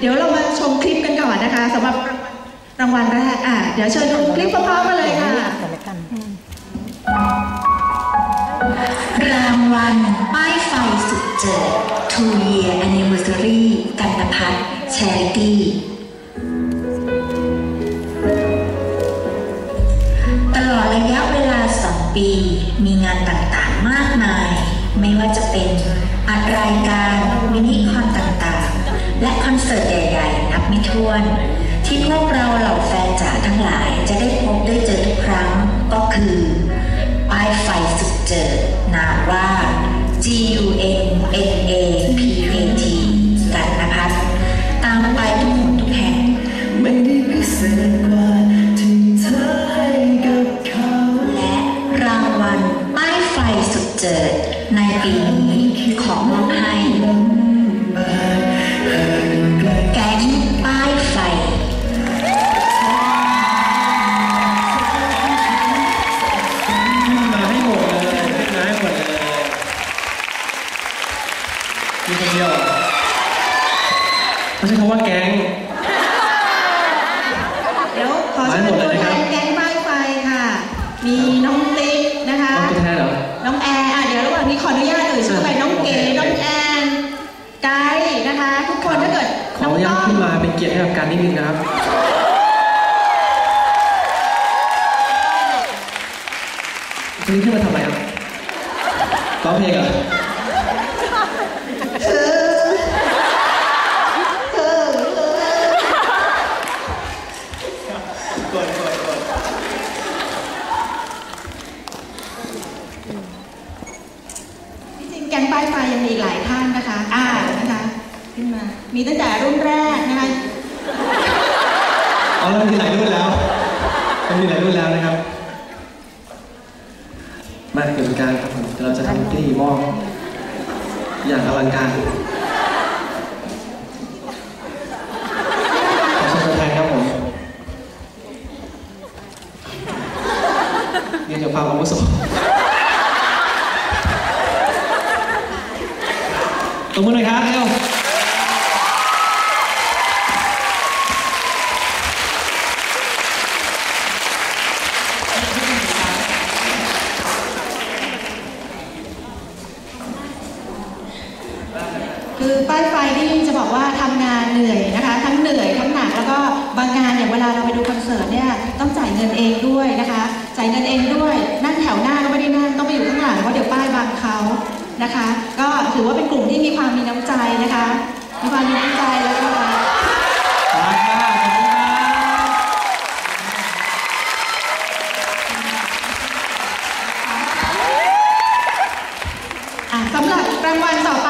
เดี๋ยวเรามาชมคลิปกันก่อนนะคะสำหรับรางวัลแรกอะเดี๋ยวเชิญดูคลิปพร้อมๆกันเลยค่ะรางวัลป้ายไฟสุดเจิด Two Year Anniversary กันตพัฒน์ Charity ตลอดระยะเวลา 2 ปี มีงานต่างๆมากมาย ไม่ว่าจะเป็นอัดรายการมินิคอนต่างๆ และคอนเสิร์ตใหญ่ๆ นับไม่ถ้วน ที่พวกเราเหล่าแฟนจ๋าทั้งหลายจะได้พบได้เจอทุกครั้งก็คือป้ายไฟสุดเจิดนามว่า G U N N A P A T กันนพัฒน์ตามไปทุกหนทุกแห่งไม่ได้พิเศษกว่าที่เธอให้กับเขา และรางวัลป้ายไฟสุดเจิดในปีนี้ขอมอบให้ แก๊งป้ายไฟมาให้หมดเลยขึ้มาให้หมดเลยมีคนเดียวไม่ใช่คำว่าแก๊ง เดี๋ยวขอเชิญตัว เป็นเกียรติให้กับการนิดนึงนะครับวันนี้ขึ้นมาทำไรครับร้องเพลงเหรอที่จริงแก๊งป้ายไฟยังมีหลายท่านนะคะ อ่า นะคะ ขึ้นมา มีตั้งแต่รุ่นแรกนะคะ อ๋อเรามีหลายรุ่นแล้วเรามีหลายรุ่นแล้วนะครับ มาเกิดการครับผมเราจะทำพิธีมอบอย่างอลังการขอเชิญตัวแทนครับผมยืนจากความอาวุโสตบมือหน่อยครับเร็ว คือป้ายไฟนี่จะบอกว่าทำงานเหนื่อยนะคะ ทั้งเหนื่อยทั้งหนักแล้วก็บางงานอย่างเวลาเราไปดูคอนเสิร์ตเนี่ยต้องจ่ายเงินเองด้วยนะคะ จ่ายเงินเองด้วย นั่งแถวหน้าก็ไม่ได้นั่งต้องไปอยู่ข้างหลังเพราะเดี๋ยวป้ายบังเขานะคะ ก็ถือว่าเป็นกลุ่มที่มีความมีน้ำใจนะคะมีความมีน้ำใจแล้วก็ขอบคุณค่ะขอบคุณค่ะอะสำหรับรางวัลต่อไปนะ